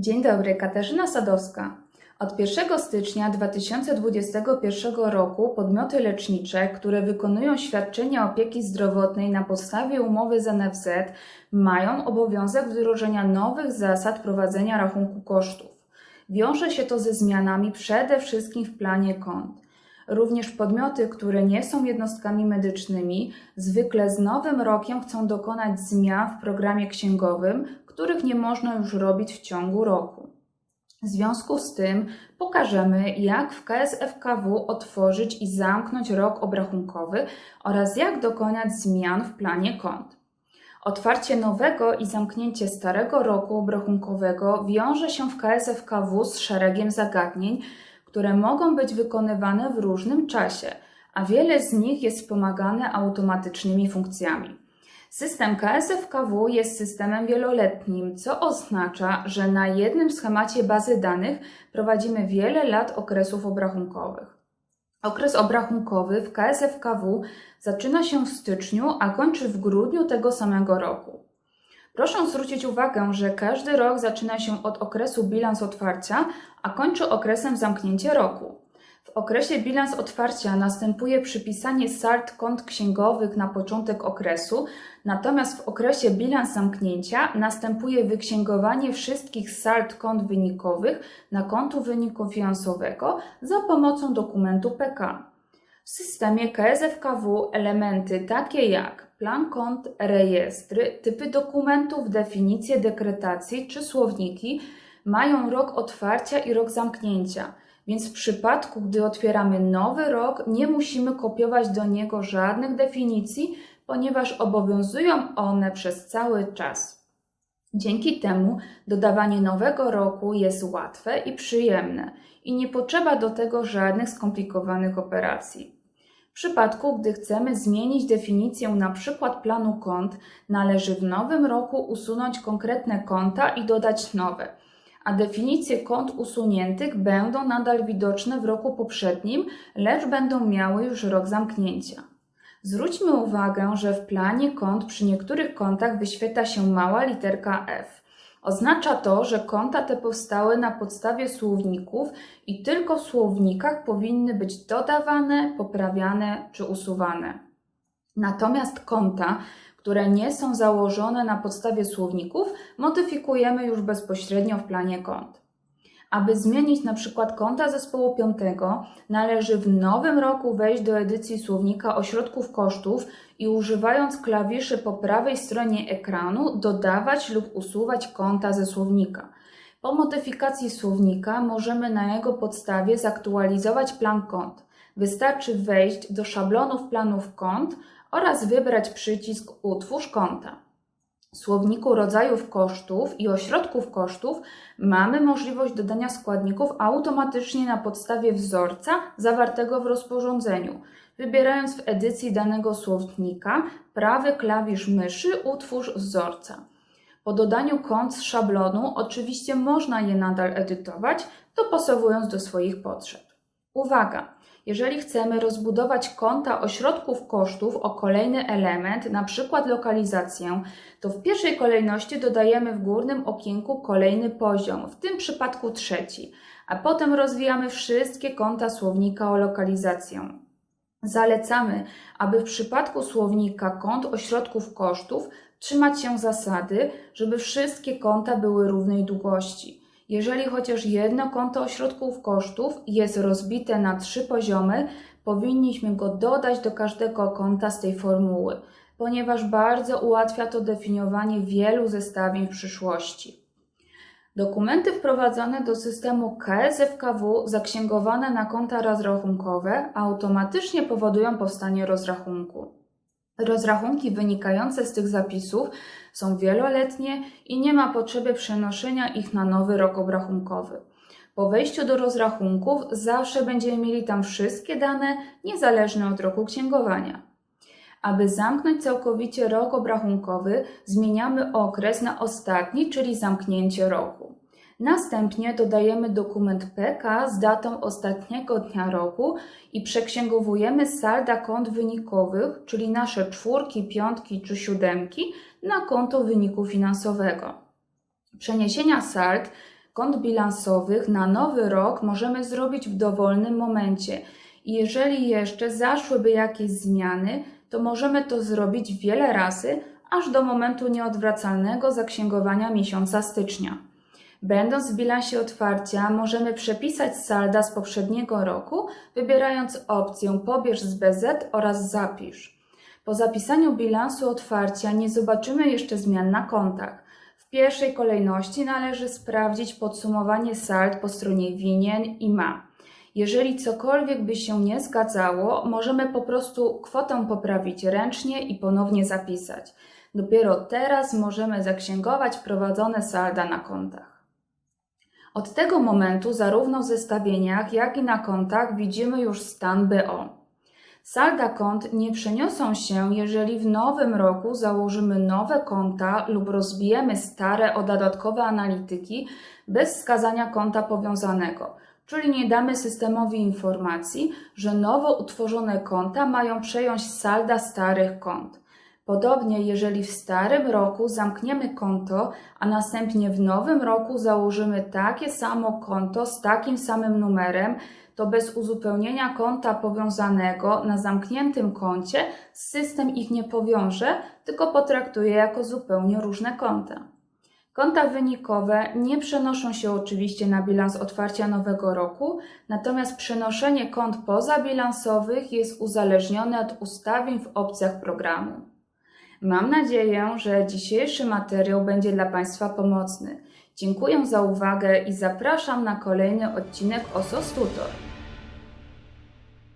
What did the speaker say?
Dzień dobry, Katarzyna Sadowska. Od 1 stycznia 2021 roku podmioty lecznicze, które wykonują świadczenia opieki zdrowotnej na podstawie umowy z NFZ, mają obowiązek wdrożenia nowych zasad prowadzenia rachunku kosztów. Wiąże się to ze zmianami przede wszystkim w planie kont. Również podmioty, które nie są jednostkami medycznymi, zwykle z nowym rokiem chcą dokonać zmian w programie księgowym, których nie można już robić w ciągu roku. W związku z tym pokażemy, jak w KSFKW otworzyć i zamknąć rok obrachunkowy oraz jak dokonać zmian w planie kont. Otwarcie nowego i zamknięcie starego roku obrachunkowego wiąże się w KSFKW z szeregiem zagadnień, które mogą być wykonywane w różnym czasie, a wiele z nich jest wspomagane automatycznymi funkcjami. System KSFKW jest systemem wieloletnim, co oznacza, że na jednym schemacie bazy danych prowadzimy wiele lat okresów obrachunkowych. Okres obrachunkowy w KSFKW zaczyna się w styczniu, a kończy w grudniu tego samego roku. Proszę zwrócić uwagę, że każdy rok zaczyna się od okresu bilans otwarcia, a kończy okresem zamknięcia roku. W okresie bilans otwarcia następuje przypisanie sald kont księgowych na początek okresu, natomiast w okresie bilans zamknięcia następuje wyksięgowanie wszystkich sald kont wynikowych na kontu wyniku finansowego za pomocą dokumentu PK. W systemie KSFKW elementy takie jak plan kont, rejestry, typy dokumentów, definicje dekretacji czy słowniki mają rok otwarcia i rok zamknięcia, więc w przypadku, gdy otwieramy nowy rok, nie musimy kopiować do niego żadnych definicji, ponieważ obowiązują one przez cały czas. Dzięki temu dodawanie nowego roku jest łatwe i przyjemne i nie potrzeba do tego żadnych skomplikowanych operacji. Przypadku, gdy chcemy zmienić definicję przykład planu kont, należy w nowym roku usunąć konkretne konta i dodać nowe, a definicje kont usuniętych będą nadal widoczne w roku poprzednim, lecz będą miały już rok zamknięcia. Zwróćmy uwagę, że w planie kont przy niektórych kontach wyświetla się mała literka F. Oznacza to, że konta te powstały na podstawie słowników i tylko w słownikach powinny być dodawane, poprawiane czy usuwane. Natomiast konta, które nie są założone na podstawie słowników, modyfikujemy już bezpośrednio w planie kont. Aby zmienić na przykład konta zespołu 5, należy w nowym roku wejść do edycji słownika ośrodków kosztów i używając klawiszy po prawej stronie ekranu dodawać lub usuwać konta ze słownika. Po modyfikacji słownika możemy na jego podstawie zaktualizować plan kont. Wystarczy wejść do szablonów planów kont oraz wybrać przycisk Utwórz konta. Słowniku rodzajów kosztów i ośrodków kosztów mamy możliwość dodania składników automatycznie na podstawie wzorca zawartego w rozporządzeniu, wybierając w edycji danego słownika prawy klawisz myszy Utwórz wzorca. Po dodaniu kont z szablonu oczywiście można je nadal edytować, dopasowując do swoich potrzeb. Uwaga! Jeżeli chcemy rozbudować konta ośrodków kosztów o kolejny element, np. lokalizację, to w pierwszej kolejności dodajemy w górnym okienku kolejny poziom, w tym przypadku trzeci, a potem rozwijamy wszystkie konta słownika o lokalizację. Zalecamy, aby w przypadku słownika kont ośrodków kosztów trzymać się zasady, żeby wszystkie konta były równej długości. Jeżeli chociaż jedno konto ośrodków kosztów jest rozbite na trzy poziomy, powinniśmy go dodać do każdego konta z tej formuły, ponieważ bardzo ułatwia to definiowanie wielu zestawień w przyszłości. Dokumenty wprowadzone do systemu KSFKW zaksięgowane na konta rozrachunkowe automatycznie powodują powstanie rozrachunku. Rozrachunki wynikające z tych zapisów są wieloletnie i nie ma potrzeby przenoszenia ich na nowy rok obrachunkowy. Po wejściu do rozrachunków zawsze będziemy mieli tam wszystkie dane, niezależne od roku księgowania. Aby zamknąć całkowicie rok obrachunkowy, zmieniamy okres na ostatni, czyli zamknięcie roku. Następnie dodajemy dokument PK z datą ostatniego dnia roku i przeksięgowujemy salda kont wynikowych, czyli nasze czwórki, piątki czy siódemki, na konto wyniku finansowego. Przeniesienia sald kont bilansowych na nowy rok możemy zrobić w dowolnym momencie. I jeżeli jeszcze zaszłyby jakieś zmiany, to możemy to zrobić wiele razy, aż do momentu nieodwracalnego zaksięgowania miesiąca stycznia. Będąc w bilansie otwarcia, możemy przepisać salda z poprzedniego roku, wybierając opcję Pobierz z BZ oraz Zapisz. Po zapisaniu bilansu otwarcia nie zobaczymy jeszcze zmian na kontach. W pierwszej kolejności należy sprawdzić podsumowanie sald po stronie winien i ma. Jeżeli cokolwiek by się nie zgadzało, możemy po prostu kwotę poprawić ręcznie i ponownie zapisać. Dopiero teraz możemy zaksięgować prowadzone salda na kontach. Od tego momentu zarówno w zestawieniach, jak i na kontach widzimy już stan BO. Salda kont nie przeniosą się, jeżeli w nowym roku założymy nowe konta lub rozbijemy stare o dodatkowe analityki bez wskazania konta powiązanego, czyli nie damy systemowi informacji, że nowo utworzone konta mają przejąć salda starych kont. Podobnie, jeżeli w starym roku zamkniemy konto, a następnie w nowym roku założymy takie samo konto z takim samym numerem, to bez uzupełnienia konta powiązanego na zamkniętym koncie system ich nie powiąże, tylko potraktuje jako zupełnie różne konta. Konta wynikowe nie przenoszą się oczywiście na bilans otwarcia nowego roku, natomiast przenoszenie kont pozabilansowych jest uzależnione od ustawień w opcjach programu. Mam nadzieję, że dzisiejszy materiał będzie dla Państwa pomocny. Dziękuję za uwagę i zapraszam na kolejny odcinek OSOS Tutor.